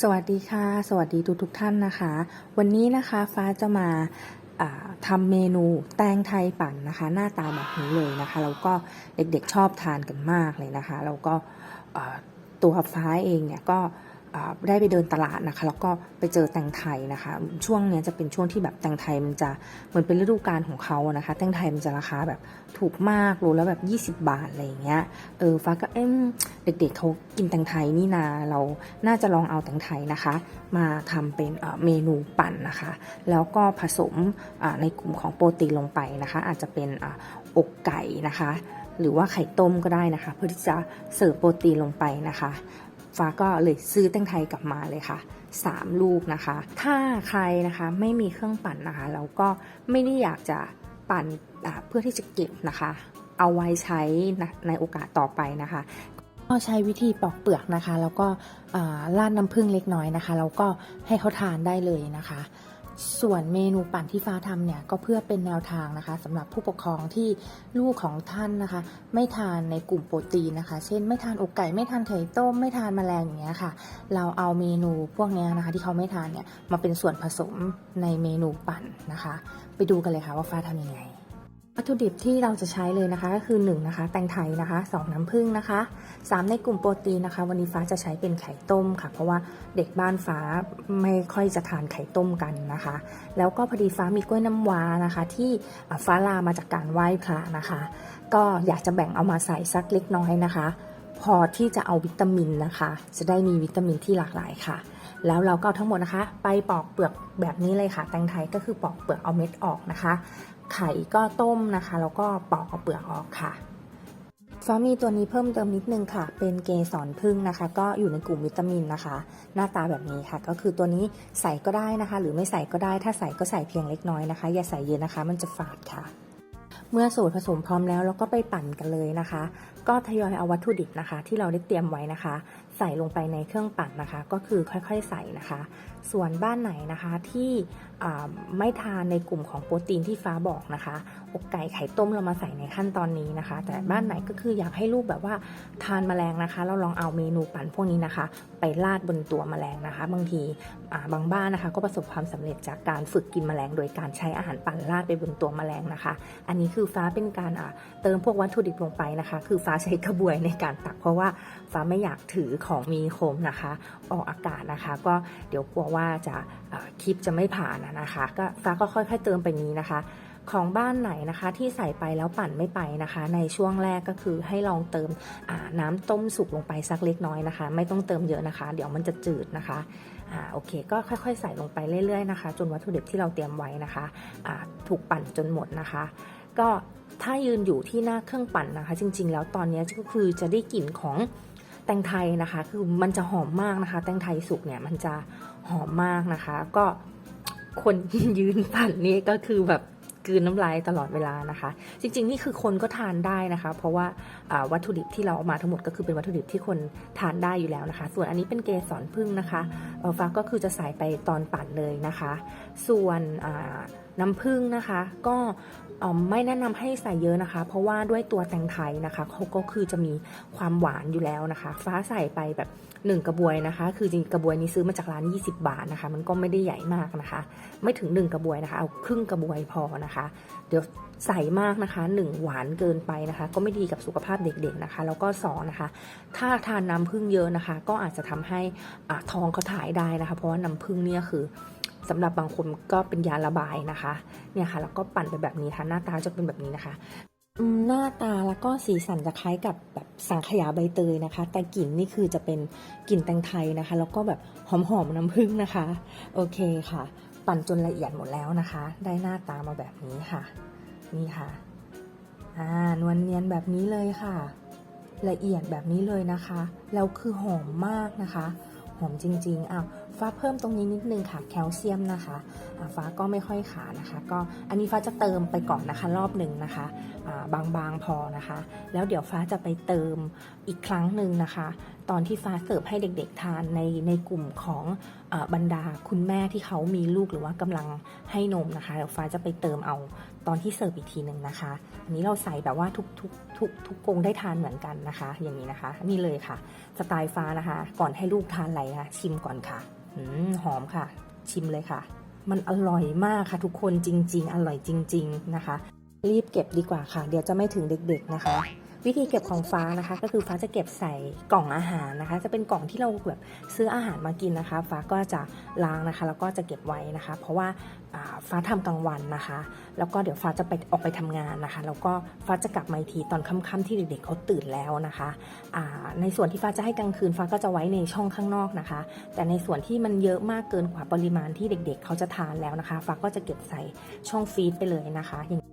สวัสดีค่ะ สวัสดีทุกทุกท่านนะคะ วันนี้นะคะฟ้าจะมาอ่าทำเมนูแตงไทยปั่นนะคะ หน้าตาแบบนี้เลยนะคะแล้วก็เด็กๆชอบทานกันมากเลยนะคะแล้วก็ตัวฟ้าเองเนี่ยก็ ได้ไปเดินตลาดนะคะ แล้วก็ไปเจอแตงไทยนะคะ ช่วงนี้จะเป็นช่วงที่แบบแตงไทยมันจะเหมือนเป็นฤดูกาลของเขานะคะ แตงไทยมันจะราคาแบบถูกมากรู้แล้วแบบ 20 บาทอะไรอย่างเงี้ยเออฟ้าก็เอ็มเด็กๆเขากินแตงไทยนี่นาเราน่าจะลองเอาแตงไทยนะคะ มาทำเป็นเมนูปั่นนะคะ แล้วก็ผสมในกลุ่มของโปรตีนลงไปนะคะ อาจจะเป็นออกไก่นะคะ หรือว่าไข่ต้มก็ได้นะคะ เพื่อที่จะเสิร์ฟโปรตีนลงไปนะคะ ฟ้าก็เลยซื้อแตงไทยกลับมาเลยค่ะ 3 ลูกนะคะ ถ้าใครนะคะไม่มีเครื่องปั่นนะคะแล้วก็ไม่ได้อยากจะปั่นเพื่อที่จะเก็บนะคะ เอาไว้ใช้ในโอกาสต่อไปนะคะ ก็ใช้วิธีปอกเปลือกนะคะ แล้วก็ราดน้ำผึ้งเล็กน้อยนะคะแล้วก็ให้เขาทานได้เลยนะคะ ส่วนเมนูปั่นที่ฟ้าทำเนี่ยก็เพื่อเป็นแนวทางนะคะสำหรับผู้ปกครองที่ลูกของท่านนะคะ ไม่ทานในกลุ่มโปรตีนนะคะ เช่น ไม่ทานอกไก่ไม่ทานไข่ต้ม ไม่ทานแมลงอย่างเงี้ยค่ะ เราเอาเมนูพวกเนี้ยนะคะ ที่เขาไม่ทานเนี่ยมาเป็นส่วนผสมในเมนูปั่นนะคะ ไปดูกันเลยค่ะว่าฟ้าทำยังไง วัตถุดิบที่เราจะใช้เลยนะคะก็คือ1นะคะแตงไทยนะคะ2น้ำผึ้งนะคะ 3 ในกลุ่มโปรตีนนะคะ วันนี้ฟ้าจะใช้เป็นไข่ต้มค่ะ เพราะว่าเด็กบ้านฟ้าไม่ค่อยจะทานไข่ต้มกันนะคะ แล้วก็พอดีฟ้ามีกล้วยน้ำว้านะคะ ที่ฟ้าลามาจากการไหว้พระนะคะ ก็อยากจะแบ่งเอามาใส่สักเล็กน้อยนะคะ พอที่จะเอาวิตามินนะคะ จะได้มีวิตามินที่หลากหลายค่ะแล้วเราก็ทั้งหมดนะคะ ไปปอกเปลือกแบบนี้เลยค่ะ แตงไทยก็คือปอกเปลือกเอาเม็ดออกนะคะ ไข่ก็ต้มนะคะ แล้วก็ปอกเอาเปลือกออกค่ะฟ้ามีตัวนี้เพิ่มเติมนิดนึงค่ะ เป็นเกสรพึ่งนะคะ ก็อยู่ในกลุ่มวิตามินนะคะ หน้าตาแบบนี้ค่ะ ก็คือตัวนี้ใส่ก็ได้นะคะ หรือไม่ใส่ก็ได้ ถ้าใส่ก็ใส่เพียงเล็กน้อยนะคะ อย่าใส่เยอะนะคะ มันจะฝาดค่ะ เมื่อสูตรผสมพร้อมแล้วเราก็ไปปั่นกันเลยนะคะ ก็ทยอยเอาวัตถุดิบนะคะ ที่เราได้เตรียมไว้นะคะใส่ลงไปในเครื่องปั่นนะคะ ก็คือค่อยๆใส่นะคะ ส่วนบ้านไหนนะคะที่ไม่ทานในกลุ่มของโปรตีนที่ฟ้าบอกนะคะอกไก่ไข่ต้มเรามาใส่ในขั้นตอนนี้นะคะ แต่บ้านไหนก็คืออยากให้ลูกแบบว่าทานแมลงนะคะ เราลองเอาเมนูปั่นพวกนี้นะคะ ไปราดบนตัวแมลงนะคะ บางทีบางบ้านนะคะ ก็ประสบความสำเร็จจากการฝึกกินแมลง โดยการใช้อาหารปั่นราดไปบนตัวแมลงนะคะ อันนี้คือฟ้าเป็นการเติมพวกวัตถุดิบลงไปนะคะ คือฟ้าใช้กระบวยในการตักเพราะว่าฟ้าไม่อยากถือของมีคมนะคะ ออกอากาศนะคะ ก็เดี๋ยวกลัวว่าจะคลิปจะไม่ผ่านนะคะ ก็ฟ้าก็ค่อยๆเติมไปนี้นะคะ ของบ้านไหนนะคะที่ใส่ไปแล้วปั่นไม่ไปนะคะ ในช่วงแรกก็คือให้ลองเติมน้ำต้มสุกลงไปสักเล็กน้อยนะคะ ไม่ต้องเติมเยอะนะคะ เดี๋ยวมันจะจืดนะคะอ่าโอเคก็ค่อยๆ ใส่ลงไปเรื่อยๆนะคะ จนวัตถุดิบที่เราเตรียมไว้นะคะอ่าถูกปั่นจนหมดนะคะ ก็ถ้ายืนอยู่ที่หน้าเครื่องปั่นนะคะ จริงๆ แล้วตอนนี้ก็คือจะได้กลิ่นของ แตงไทยนะคะ คือมันจะหอมมากนะคะ แตงไทยสุกเนี่ยมันจะหอมมากนะคะ ก็คนยืนปั่นนี่ก็คือแบบกืนน้ำลายตลอดเวลานะคะ จริง ๆ นี่คือคนก็ทานได้นะคะ เพราะว่าาวัตถุดิบที่เราเอามาทั้งหมดก็คือเป็นวัตถุดิบที่คนทานได้อยู่แล้วนะคะ ส่วนอันนี้เป็นเกสรพึ่งนะคะเอ่อฟ้าก็คือจะใส่ไปตอนปั่นเลยนะคะ ส่วนน้ำผึ้งนะคะ ก็เออไม่แนะนำให้ใส่เยอะนะคะ เพราะว่าด้วยตัวแตงไทยนะคะเขาก็คือจะมีความหวานอยู่แล้วนะคะ ฟ้าใส่ไปแบบหนึ่งกระบวยนะคะ คือจริงกระบวยนี้ซื้อมาจากร้าน 20 บาทนะคะ มันก็ไม่ได้ใหญ่มากนะคะ ไม่ถึง 1 กระบวยนะคะ เอาครึ่งกระบวยพอนะคะ เดี๋ยวใส่มากนะคะ 1 หวานเกินไปนะคะ ก็ไม่ดีกับสุขภาพเด็กๆนะคะ แล้วก็สองนะคะ ถ้าทานน้ำผึ้งเยอะนะคะ ก็อาจจะทำให้ท้องเขาถ่ายได้นะคะ เพราะว่าน้ำผึ้งเนี่ยคือ สำหรับบางคนก็เป็นยาระบายนะคะ เนี่ยค่ะแล้วก็ปั่นไปแบบนี้ค่ะ หน้าตาจะเป็นแบบนี้นะคะหน้าตาแล้วก็สีสันจะคล้ายกับแบบสังขยาใบเตยนะคะ แต่กลิ่นนี่คือจะเป็นกลิ่นแตงไทยนะคะ แล้วก็แบบหอมๆน้ำผึ้งนะคะ โอเคค่ะ ปั่นจนละเอียดหมดแล้วนะคะ ได้หน้าตามาแบบนี้ค่ะ นี่ค่ะอ่านวลเนียนแบบนี้เลยค่ะ ละเอียดแบบนี้เลยนะคะแล้วคือหอมมากนะคะ หอมจริงๆอ้าว ฟ้าเพิ่มตรงนี้นิดนึงค่ะแคลเซียมนะคะฟ้าก็ไม่ค่อยขาดนะคะ ก็อันนี้ฟ้าจะเติมไปก่อนนะคะรอบหนึ่งนะคะบางๆพอนะคะ แล้วเดี๋ยวฟ้าจะไปเติมอีกครั้งหนึ่งนะคะ ตอนที่ฟ้าเสิร์ฟให้เด็กๆทานในในกลุ่มของอบรรดาคุณแม่ที่เขามีลูกหรือว่ากำลังให้นมนะคะเดี๋ยวฟ้าจะไปเติมเอาตอนที่เสิร์ฟอีกทีหนึ่งนะคะ อันนี้เราใส่แบบว่าทุกทุกทุกทุกกงได้ทานเหมือนกันนะคะ อย่างนี้นะคะ นี่เลยค่ะ สไตล์ฟ้านะคะ ก่อนให้ลูกทานอะไรนะคะชิมก่อนค่ะ อืมหอมค่ะ ชิมเลยค่ะ มันอร่อยมากค่ะ ทุกคนจริง ๆ อร่อยจริง ๆ นะคะ รีบเก็บดีกว่าค่ะ เดี๋ยวจะไม่ถึงเด็กๆนะคะ วิธีเก็บของฟ้านะคะ ก็คือฟ้าจะเก็บใส่กล่องอาหารนะคะ จะเป็นกล่องที่เราแบบซื้ออาหารมากินนะคะ ฟ้าก็จะล้างนะคะ แล้วก็จะเก็บไว้นะคะ เพราะว่าฟ้าทำกลางวันนะคะ แล้วก็เดี๋ยวฟ้าจะไปออกไปทำงานนะคะ แล้วก็ฟ้าจะกลับมาทีตอนค่ำๆที่เด็กๆเขาตื่นแล้วนะคะในส่วนที่ฟ้าจะให้กลางคืนฟ้าก็จะไว้ในช่องข้างนอกนะคะ แต่ในส่วนที่มันเยอะมากเกินกว่าปริมาณที่เด็กๆ เขาจะทานแล้วนะคะ ฟ้าก็จะเก็บใส่ช่องฟรีซไปเลยนะคะอย่าง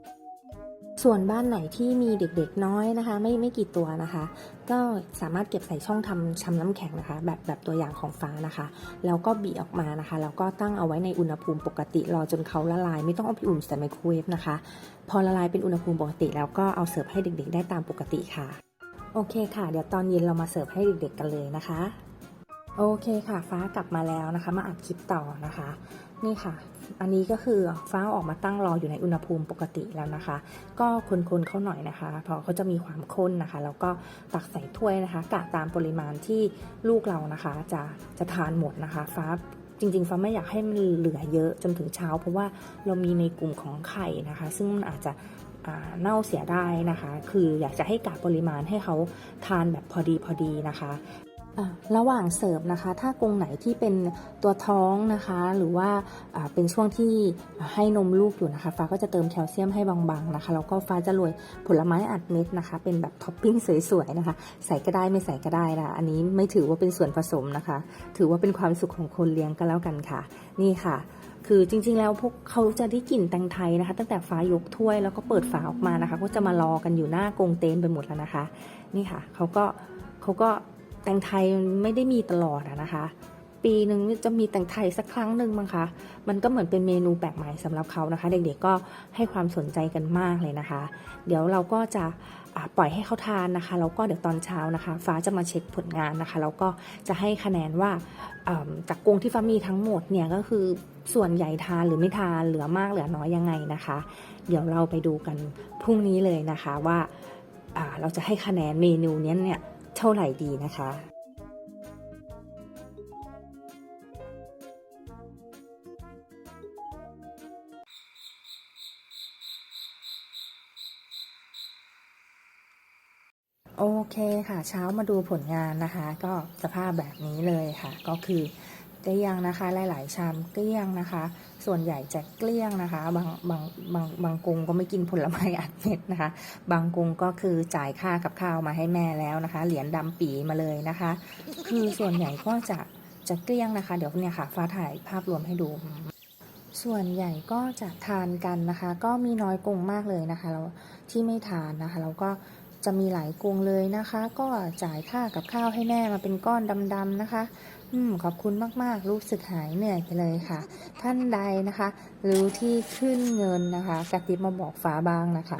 ส่วนบ้านไหนที่มีเด็กๆน้อยนะคะ ไม่ไม่กี่ตัวนะคะ ก็สามารถเก็บใส่ช่องทำชำน้ำแข็งนะคะ แบบแบบตัวอย่างของฟ้านะคะ แล้วก็บีออกมานะคะ แล้วก็ตั้งเอาไว้ในอุณหภูมิปกติรอจนเขาละลาย ไม่ต้องเอาไปอุ่นใส่ไมโครเวฟนะคะ พอละลายเป็นอุณหภูมิปกติ แล้วก็เอาเสิร์ฟให้เด็กๆ ได้ตามปกติค่ะ โอเคค่ะ เดี๋ยวตอนเย็นเรามาเสิร์ฟให้เด็กๆกันเลยนะคะ โอเคค่ะฟ้ากลับมาแล้วนะคะ มาอัดคลิปต่อนะคะ นี่ค่ะ อันนี้ก็คือฟ้าออกมาตั้งรออยู่ในอุณหภูมิปกติแล้วนะคะ ก็คนๆเขาหน่อยนะคะเพราะเขาจะมีความข้นนะคะ แล้วก็ตักใส่ถ้วยนะคะกะตามปริมาณที่ลูกเรานะคะ จะจะทานหมดนะคะ ฟ้าจริงๆฟ้าไม่อยากให้มันเหลือเยอะจนถึงเช้า เพราะว่าเรามีในกลุ่มของไข่นะคะ ซึ่งมันอาจจะเน่าเสียได้นะคะ คืออยากจะให้กะปริมาณให้เขาทานแบบพอดีพอดีนะคะ ระหว่างเสิร์ฟนะคะ ถ้ากรงไหนที่เป็นตัวท้องนะคะ หรือว่าเป็นช่วงที่ให้นมลูกอยู่นะคะ ฟ้าก็จะเติมแคลเซียมให้บางๆนะคะ แล้วก็ฟ้าจะโรยผลไม้อัดเม็ดนะคะ เป็นแบบท็อปปิ้งสวยๆนะคะ ใส่ก็ได้ไม่ใส่ก็ได้นะ อันนี้ไม่ถือว่าเป็นส่วนผสมนะคะ ถือว่าเป็นความสุขของคนเลี้ยงก็แล้วกันค่ะ นี่ค่ะคือจริงๆ แล้วพวกเขาจะได้กลิ่นแตงไทยนะคะ ตั้งแต่ฟ้ายกถ้วยแล้วก็เปิดฝาออกมานะคะ ก็จะมารอกันอยู่หน้ากรงเต็นไปหมดแล้วนะคะ นี่ค่ะเขาก็เขาก็ แตงไทยไม่ได้มีตลอดนะคะ ปีหนึ่งจะมีแตงไทยสักครั้งหนึ่งมั้งคะมันก็เหมือนเป็นเมนูแปลกใหม่สำหรับเขานะคะ เด็กๆก็ให้ความสนใจกันมากเลยนะคะ เดี๋ยวเราก็จะปล่อยให้เขาทานนะคะแล้วก็เดี๋ยวตอนเช้านะคะ ฟ้าจะมาเช็คผลงานนะคะแล้วก็จะให้คะแนนว่าจากกรงที่ฟ้ามีทั้งหมดเนี่ยก็คือส่วนใหญ่ทานหรือไม่ทานเหลือมากเหลือน้อยยังไงนะคะ เดี๋ยวเราไปดูกันพรุ่งนี้เลยนะคะว่าอ่าเราจะให้คะแนนเมนูเนี้ยเนี่ย เท่าไหร่ดีนะคะ โอเคค่ะ เช้ามาดูผลงานนะคะ ก็สภาพแบบนี้เลยค่ะ ก็คือเกลี้ยงนะคะ หลาย ๆ ชามเกลี้ยงนะคะ ส่วนใหญ่จะเกลี้ยงนะคะ บางบางบางบางกงก็ไม่กินผลไม้อัดเม็ดนะคะ บางกงก็คือจ่ายค่ากับข้าวมาให้แม่แล้วนะคะ เหรียญดำปีมาเลยนะคะ คือส่วนใหญ่ก็จะจะเกลี้ยงนะคะ เดี๋ยวเนี่ยค่ะ ฟ้าถ่ายภาพรวมให้ดู ส่วนใหญ่ก็จะทานกันนะคะ ก็มีน้อยกงมากเลยนะคะแล้วที่ไม่ทานนะคะแล้วก็จะมีหลายกงเลยนะคะ ก็จ่ายค่ากับข้าวให้แม่มาเป็นก้อนดำๆนะคะ อืมขอบคุณมาก ๆ รู้สึกหายเหนื่อยไปเลยค่ะ ท่านใดนะคะรู้ที่ขึ้นเงินนะคะกระติบมาบอกฟ้าบ้างนะคะ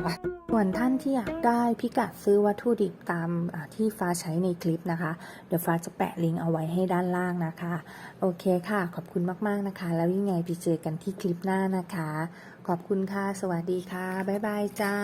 ส่วนท่านที่อยากได้พิกัดซื้อวัตถุดิบตามที่ฟ้าใช้ในคลิปนะคะ เดี๋ยวฟ้าจะแปะลิงก์เอาไว้ให้ด้านล่างนะคะ โอเคค่ะ ขอบคุณมากๆนะคะ แล้วยังไงไปเจอกันที่คลิปหน้านะคะ ขอบคุณค่ะ สวัสดีค่ะ บ๊ายบายจ้า